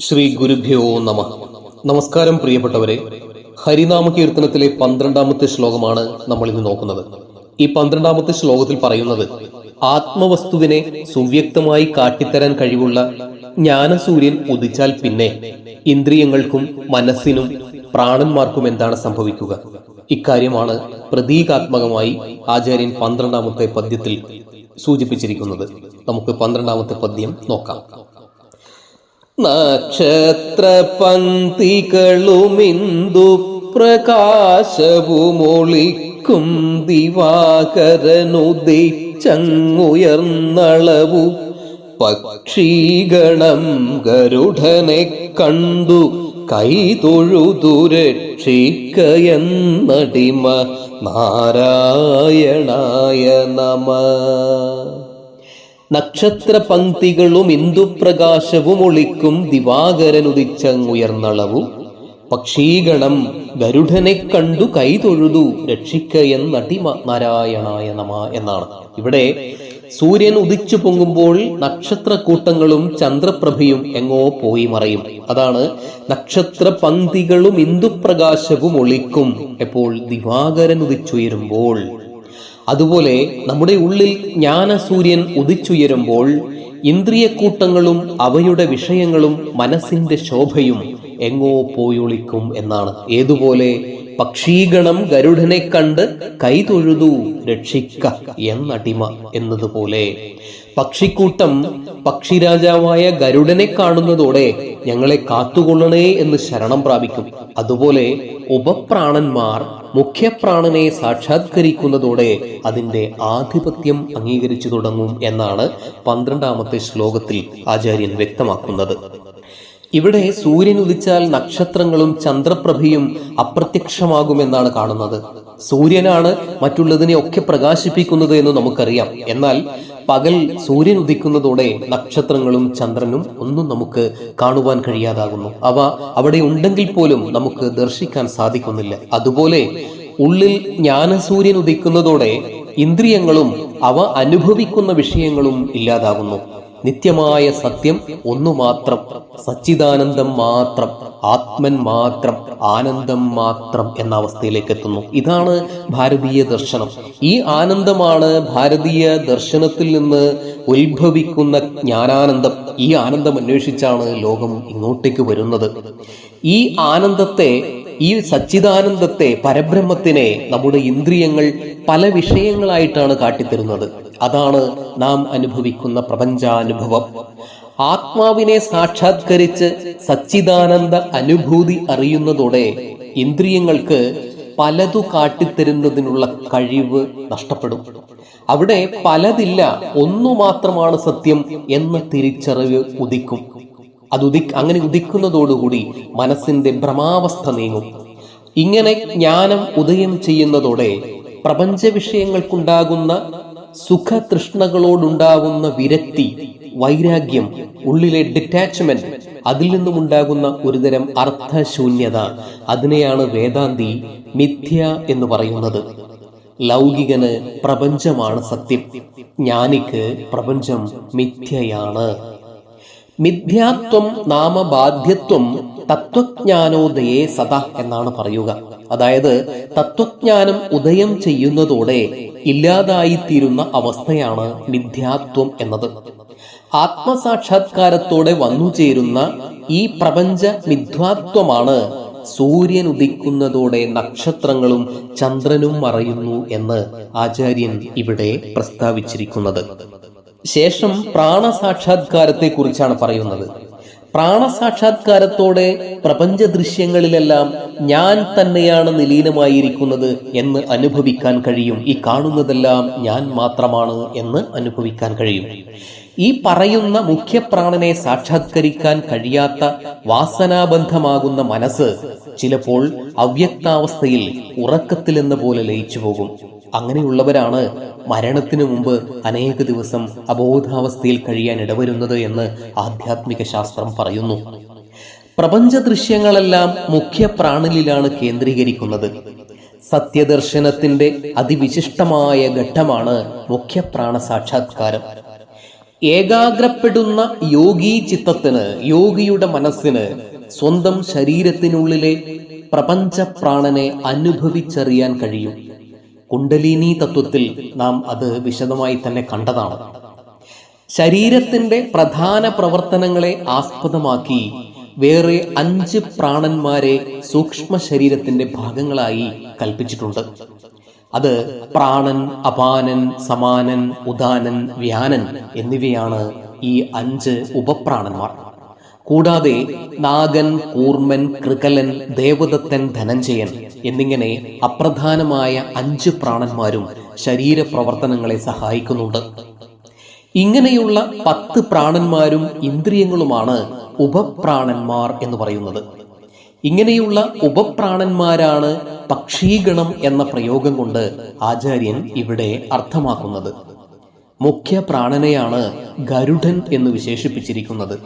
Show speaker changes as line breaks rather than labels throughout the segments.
ശ്രീ ഗുരുഭ്യോ നമ. നമസ്കാരം പ്രിയപ്പെട്ടവരെ ഹരിനാമ കീർത്തനത്തിലെ പന്ത്രണ്ടാമത്തെ ശ്ലോകമാണ് നമ്മൾ ഇന്ന് നോക്കുന്നത്. ഈ പന്ത്രണ്ടാമത്തെ ശ്ലോകത്തിൽ പറയുന്നത് ആത്മവസ്തുവിനെ സുവ്യക്തമായി കാട്ടിത്തരാൻ കഴിവുള്ള ജ്ഞാനസൂര്യൻ ഉദിച്ചാൽ പിന്നെ ഇന്ദ്രിയങ്ങൾക്കും മനസ്സിനും പ്രാണന്മാർക്കും എന്താണ് സംഭവിക്കുക? ഇക്കാര്യമാണ് പ്രതീകാത്മകമായി ആചാര്യൻ പന്ത്രണ്ടാമത്തെ പദ്യത്തിൽ സൂചിപ്പിച്ചിരിക്കുന്നത്. നമുക്ക് പന്ത്രണ്ടാമത്തെ പദ്യം നോക്കാം. നക്ഷത്രപങ്ക്തികളുമിന്ദു പ്രകാശവുമൊളിക്കും ദിവാകരനുദിച്ചങ്ങുയർന്നളവു പക്ഷീഗണം ഗരുഡനെ കണ്ടു കൈതൊഴുതു രക്ഷിക്കയെന്നടിമ നാരായണായ നമ. നക്ഷത്ര പങ്ക്തികളും ഇന്ദുപ്രകാശവും ഒളിക്കും ദിവാകരൻ ദിവാകരനുദിച്ചങ്ങുയർന്നളവു. പക്ഷീഗണം ഗരുഡനെ കണ്ടു കൈതൊഴുതു രക്ഷിക്ക എന്ന നാരായണായ നമ എന്നാണ്. ഇവിടെ സൂര്യൻ ഉദിച്ചു പൊങ്ങുമ്പോൾ നക്ഷത്രക്കൂട്ടങ്ങളും ചന്ദ്രപ്രഭയും എങ്ങോ പോയി മറയും. അതാണ് നക്ഷത്ര പങ്ക്തികളും ഇന്ദുപ്രകാശവും ഒളിക്കും. എപ്പോൾ ദിവാകരൻ ഉദിച്ചുയരുമ്പോൾ അതുപോലെ നമ്മുടെ ഉള്ളിൽ ജ്ഞാനസൂര്യൻ ഉദിച്ചുയരുമ്പോൾ ഇന്ദ്രിയക്കൂട്ടങ്ങളും അവയുടെ വിഷയങ്ങളും മനസ്സിന്റെ ശോഭയും എങ്ങോ പോയൊളിക്കും എന്നാണ്. ഏതുപോലെ പക്ഷീഗണം ഗരുഡനെ കണ്ട് കൈതൊഴുതു രക്ഷിക്ക എന്നടിമ എന്നതുപോലെ. പക്ഷിക്കൂട്ടം പക്ഷിരാജാവായ ഗരുഡനെ കാണുന്നതോടെ ഞങ്ങളെ കാത്തുകൊള്ളണേ എന്ന് ശരണം പ്രാപിക്കും. അതുപോലെ ഉപപ്രാണന്മാർ മുഖ്യപ്രാണനെ സാക്ഷാത്കരിക്കുന്നതോടെ അതിന്റെ ആധിപത്യം അംഗീകരിച്ചു തുടങ്ങും എന്നാണ് പന്ത്രണ്ടാമത്തെ ശ്ലോകത്തിൽ ആചാര്യൻ വ്യക്തമാക്കുന്നത്. ഇവിടെ സൂര്യൻ ഉദിച്ചാൽ നക്ഷത്രങ്ങളും ചന്ദ്രപ്രഭയും അപ്രത്യക്ഷമാകുമെന്നാണ് കാണുന്നത്. സൂര്യനാണ് മറ്റുള്ളതിനെ ഒക്കെ പ്രകാശിപ്പിക്കുന്നത് എന്ന് നമുക്കറിയാം. എന്നാൽ പകൽ സൂര്യൻ ഉദിക്കുന്നതോടെ നക്ഷത്രങ്ങളും ചന്ദ്രനും ഒന്നും നമുക്ക് കാണുവാൻ കഴിയാതാകുന്നു. അവ അവിടെ ഉണ്ടെങ്കിൽ പോലും നമുക്ക് ദർശിക്കാൻ സാധിക്കുന്നില്ല. അതുപോലെ ഉള്ളിൽ ജ്ഞാനസൂര്യൻ ഉദിക്കുന്നതോടെ ഇന്ദ്രിയങ്ങളും അവ അനുഭവിക്കുന്ന വിഷയങ്ങളും ഇല്ലാതാകുന്നു. നിത്യമായ സത്യം ഒന്നു മാത്രം സച്ചിദാനന്ദം മാത്രം ആത്മൻ മാത്രം ആനന്ദം മാത്രം എന്ന അവസ്ഥയിലേക്ക് എത്തുന്നു. ഇതാണ് ഭാരതീയ ദർശനം. ഈ ആനന്ദമാണ് ഭാരതീയ ദർശനത്തിൽ നിന്ന് ഉത്ഭവിക്കുന്ന ജ്ഞാനാനന്ദം. ഈ ആനന്ദം അന്വേഷിച്ചാണ് ലോകം ഇങ്ങോട്ടേക്ക് വരുന്നത്. ഈ ആനന്ദത്തെ ഈ സച്ചിദാനന്ദത്തെ പരബ്രഹ്മത്തിനെ നമ്മുടെ ഇന്ദ്രിയങ്ങൾ പല വിഷയങ്ങളായിട്ടാണ് കാട്ടിത്തരുന്നത്. അതാണ് നാം അനുഭവിക്കുന്ന പ്രപഞ്ചാനുഭവം. ആത്മാവിനെ സാക്ഷാത്കരിച്ച് സച്ചിദാനന്ദ അനുഭൂതി അറിയുന്നതോടെ ഇന്ദ്രിയങ്ങൾക്ക് പലതു കാട്ടിത്തരുന്നതിനുള്ള കഴിവ് നഷ്ടപ്പെടും. അവിടെ പലതില്ല ഒന്നു മാത്രമാണ് സത്യം എന്ന തിരിച്ചറിവ് ഉദിക്കും. അത് ഉദി അങ്ങനെ ഉദിക്കുന്നതോടുകൂടി മനസ്സിന്റെ ഭ്രമാവസ്ഥ നീങ്ങും. ഇങ്ങനെ ജ്ഞാനം ഉദയം ചെയ്യുന്നതോടെ പ്രപഞ്ച വിഷയങ്ങൾക്കുണ്ടാകുന്ന സുഖതൃഷ്ണകളോടുണ്ടാകുന്ന വിരക്തി വൈരാഗ്യം ഉള്ളിലെ ഡിറ്റാച്ച്മെന്റ് അതിൽ നിന്നും ഉണ്ടാകുന്ന ഒരുതരം അർത്ഥശൂന്യത അതിനെയാണ് വേദാന്തി മിഥ്യ എന്ന് പറയുന്നത്. ലൗകികന് പ്രപഞ്ചമാണ് സത്യം ജ്ഞാനിക്ക് പ്രപഞ്ചം മിഥ്യയാണ്. മിഥ്യാത്വം നാമബാധ്യത്വം തത്വജ്ഞാനോദയെ സദാ എന്നാണ് പറയുക. അതായത് തത്വജ്ഞാനം ഉദയം ചെയ്യുന്നതോടെ ഇല്ലാതായിത്തീരുന്ന അവസ്ഥയാണ് മിഥ്യാത്വം എന്നത്. ആത്മസാക്ഷാത്കാരത്തോടെ വന്നു ചേരുന്ന ഈ പ്രപഞ്ച മിഥ്വാത്വമാണ് സൂര്യൻ ഉദിക്കുന്നതോടെ നക്ഷത്രങ്ങളും ചന്ദ്രനും മറയുന്നു എന്ന് ആചാര്യൻ ഇവിടെ പ്രസ്താവിച്ചിരിക്കുന്നത്. ശേഷം പ്രാണസാക്ഷാത്കാരത്തെ കുറിച്ചാണ് പറയുന്നത്. പ്രാണസാക്ഷാത്കാരത്തോടെ പ്രപഞ്ച ദൃശ്യങ്ങളിലെല്ലാം ഞാൻ തന്നെയാണ് നിലീനമായിരിക്കുന്നത് എന്ന് അനുഭവിക്കാൻ കഴിയും. ഈ കാണുന്നതെല്ലാം ഞാൻ മാത്രമാണ് എന്ന് അനുഭവിക്കാൻ കഴിയും. ഈ പറയുന്ന മുഖ്യപ്രാണനെ സാക്ഷാത്കരിക്കാൻ കഴിയാത്ത വാസനാബന്ധമാകുന്ന മനസ്സ് ചിലപ്പോൾ അവ്യക്താവസ്ഥയിൽ ഉറക്കത്തിലെന്ന പോലെ ലയിച്ചു പോകും അങ്ങനെയുള്ളവരാണ് മരണത്തിനു മുമ്പ് അനേക ദിവസം അബോധാവസ്ഥയിൽ കഴിയാൻ ഇടവരുന്നത് എന്ന് ആധ്യാത്മിക ശാസ്ത്രം പറയുന്നു. പ്രപഞ്ച ദൃശ്യങ്ങളെല്ലാം മുഖ്യ പ്രാണലിലാണ് കേന്ദ്രീകരിക്കുന്നത്. സത്യദർശനത്തിന്റെ അതിവിശിഷ്ടമായ ഘട്ടമാണ് മുഖ്യപ്രാണ സാക്ഷാത്കാരം. ഏകാഗ്രപ്പെടുന്ന യോഗി ചിത്തത്തിന് യോഗിയുടെ മനസ്സിന് സ്വന്തം ശരീരത്തിനുള്ളിലെ പ്രപഞ്ച പ്രാണനെ അനുഭവിച്ചറിയാൻ കഴിയും. കുണ്ടലിനി തത്വത്തിൽ നാം അത് വിശദമായി തന്നെ കണ്ടതാണ്. ശരീരത്തിന്റെ പ്രധാന പ്രവർത്തനങ്ങളെ ആസ്പദമാക്കി വേറെ അഞ്ച് പ്രാണന്മാരെ സൂക്ഷ്മ ശരീരത്തിന്റെ ഭാഗങ്ങളായി കൽപ്പിച്ചിട്ടുണ്ട്. അത് പ്രാണൻ അപാനൻ സമാനൻ ഉദാനൻ വ്യാനൻ എന്നിവയാണ് ഈ അഞ്ച് ഉപപ്രാണന്മാർ. കൂടാതെ നാഗൻ കൂർമൻ കൃകലൻ ദേവദത്തൻ ധനഞ്ജയൻ എന്നിങ്ങനെ അപ്രധാനമായ അഞ്ച് പ്രാണന്മാരും ശരീരപ്രവർത്തനങ്ങളെ സഹായിക്കുന്നുണ്ട്. ഇങ്ങനെയുള്ള പത്ത് പ്രാണന്മാരും ഇന്ദ്രിയങ്ങളുമാണ് ഉപപ്രാണന്മാർ എന്ന് പറയുന്നത്. ഇങ്ങനെയുള്ള ഉപപ്രാണന്മാരാണ് പക്ഷീഗണം എന്ന പ്രയോഗം കൊണ്ട് ആചാര്യൻ ഇവിടെ അർത്ഥമാക്കുന്നത്. മുഖ്യ പ്രാണനെയാണ് ഗരുഡൻ എന്ന് വിശേഷിപ്പിച്ചിരിക്കുന്നത്.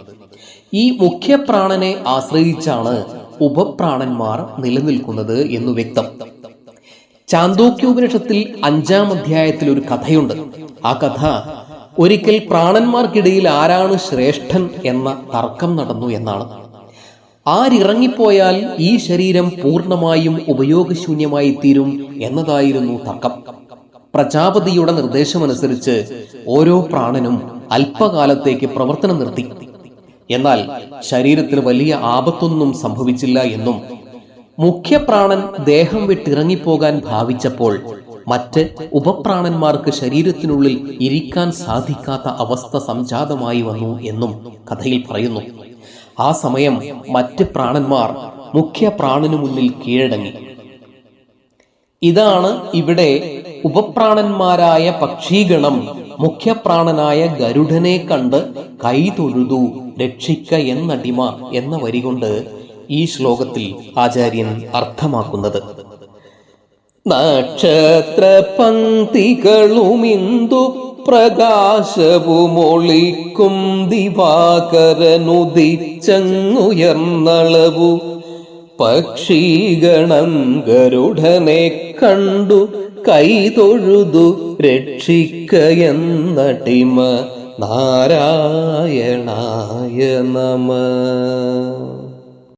ഈ മുഖ്യ പ്രാണനെ ആശ്രയിച്ചാണ് ഉപപ്രാണന്മാർ നിലനിൽക്കുന്നത് എന്ന് വ്യക്തം. ചാന്തോക്യോപനിഷത്തിൽ അഞ്ചാം അധ്യായത്തിൽ ഒരു കഥയുണ്ട്. ആ കഥ ഒരിക്കൽ പ്രാണന്മാർക്കിടയിൽ ആരാണ് ശ്രേഷ്ഠൻ എന്ന തർക്കം നടന്നു എന്നാണ്. ആരിറങ്ങിപ്പോയാൽ ഈ ശരീരം പൂർണമായും ഉപയോഗശൂന്യമായി തീരും എന്നതായിരുന്നു തർക്കം. പ്രജാപതിയുടെ നിർദ്ദേശമനുസരിച്ച് ഓരോ പ്രാണനും അല്പകാലത്തേക്ക് പ്രവർത്തനം നിർത്തി. എന്നാൽ ശരീരത്തിൽ വലിയ ആപത്തൊന്നും സംഭവിച്ചില്ല എന്നും മുഖ്യപ്രാണൻ ദേഹം വിട്ടിറങ്ങിപ്പോകാൻ ഭാവിച്ചപ്പോൾ മറ്റ് ഉപപ്രാണന്മാർക്ക് ശരീരത്തിനുള്ളിൽ ഇരിക്കാൻ സാധിക്കാത്ത അവസ്ഥ സംജാതമായി വന്നു എന്നും കഥയിൽ പറയുന്നു. ആ സമയം മറ്റ് പ്രാണന്മാർ മുഖ്യ പ്രാണനു മുന്നിൽ കീഴടങ്ങി. ഇതാണ് ഇവിടെ ഉപപ്രാണന്മാരായ പക്ഷീഗണം മുഖ്യപ്രാണനായ ഗരുഡനെ കണ്ട് കൈ തൊഴുതു രക്ഷിക്ക എന്നടിമ എന്ന വരി കൊണ്ട് ഈ ശ്ലോകത്തിൽ ആചാര്യൻ അർത്ഥമാക്കുന്നത്. നക്ഷത്ര പങ്ക്തികളുമിന്ദു പ്രകാശവുമൊളിക്കും ദിവാകരനുദിച്ചങ്ങുയർന്നളവു. പക്ഷീഗണം ഗരുഡനെ കണ്ടു കൈതൊഴുതു രക്ഷിക്കയെന്നടിമ നാരായണായ നമ.